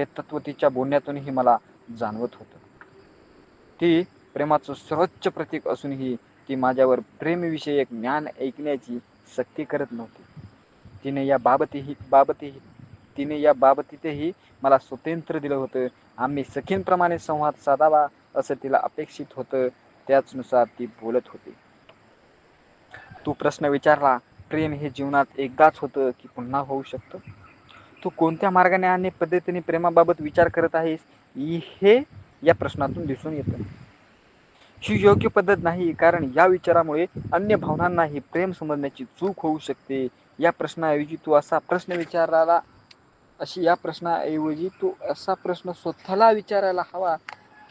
हे तत्व तिच्या बोलण्यातूनही मला जाणवत होतं. ती प्रेमाचं सर्वोच्च प्रतीक असूनही ती माझ्यावर प्रेमविषयक ज्ञान ऐकण्याची सक्ती करत नव्हती. तिने या बाबतीही बाबतीही तिने या बाबतीतही मला स्वतंत्र दिलं होतं. आम्ही सखींप्रमाणे संवाद साधावा असं तिला अपेक्षित होतं त्याचनुसार ती बोलत होती. तू प्रश्न विचारला प्रेम हे जीवनात एकदाच होतं की पुन्हा होऊ शकतं? तू कोणत्या मार्गाने आणि पद्धतीने प्रेमाबाबत विचार करत आहेस हे या प्रश्नातून दिसून येतं. ही योग्य पद्धत नाही कारण या विचारामुळे अन्य भावनांनाही प्रेम समजण्याची चूक होऊ शकते. या प्रश्नाऐवजी तू असा प्रश्न विचारायला अशी या प्रश्नाऐवजी तू असा प्रश्न स्वतःला विचारायला हवा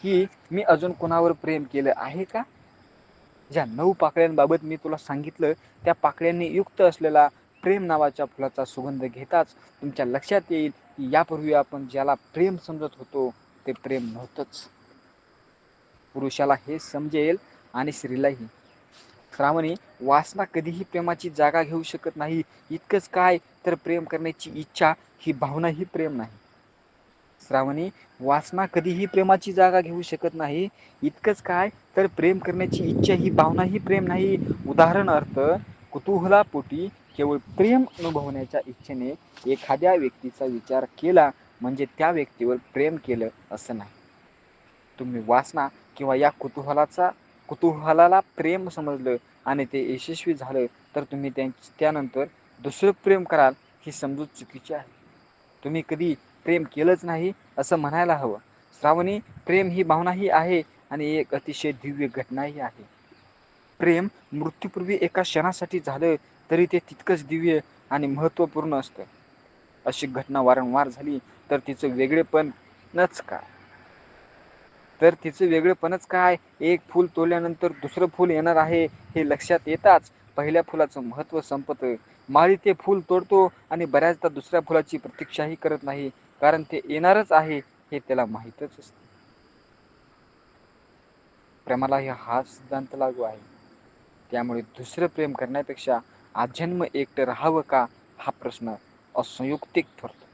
की मी अजून कोणावर प्रेम केलं आहे का? ज्या नऊ पाकळ्यांबाबत मी तुला सांगितलं त्या पाकळ्यांनी युक्त असलेला प्रेम नावाच्या फुलाचा सुगंध घेताच तुमच्या लक्षात येईल की यापूर्वी आपण ज्याला प्रेम समजत होतो ते प्रेम नव्हतंच. पुरुषाला हे समजेल आणि स्त्रीलाही. श्रावणी वासना कधीही प्रेमाची जागा घेऊ शकत नाही. इतकंच काय तर प्रेम करण्याची इच्छा ही भावना ही प्रेम नाही. श्रावणी वासना कधीही प्रेमाची जागा घेऊ शकत नाही. इतकंच काय तर प्रेम करण्याची इच्छा ही भावना ही प्रेम नाही. उदाहरणार्थ कुतूहलापोटी केवळ प्रेम अनुभवण्याच्या इच्छेने एखाद्या व्यक्तीचा विचार केला म्हणजे त्या व्यक्तीवर प्रेम केलं असं नाही. तुम्ही वासना किंवा या कुतूहलाचा कुतूहलाला प्रेम समजलं आणि ते यशस्वी झालं तर तुम्ही त्यांची त्यानंतर दुसरं प्रेम कराल ही समजूत चुकीची आहे. तुम्ही कधी प्रेम केलंच नाही असं म्हणायला हवं. श्रावणी प्रेम ही भावनाही आहे आणि एक अतिशय दिव्य घटनाही आहे. प्रेम मृत्यूपूर्वी एका क्षणासाठी झालं तरी ते तितकंच दिव्य आणि महत्त्वपूर्ण असतं. अशी घटना वारंवार झाली तर तिचं वेगळेपणच काय? तर तिचं वेगळेपणच काय? एक फूल तोडल्यानंतर दुसरं फूल येणार आहे हे लक्षात येताच पहिल्या फुलाचं महत्त्व संपत. माळी ते फूल तोडतो आणि बऱ्याचदा दुसऱ्या फुलाची प्रतीक्षाही करत नाही कारण ते येणारच आहे हे त्याला माहीतच असते. प्रेमालाही हा सिद्धांत लागू आहे. त्यामुळे दुसरं प्रेम करण्यापेक्षा आजन्म एकटं राहावं का? हा प्रश्न असंयुक्तिक ठरतो.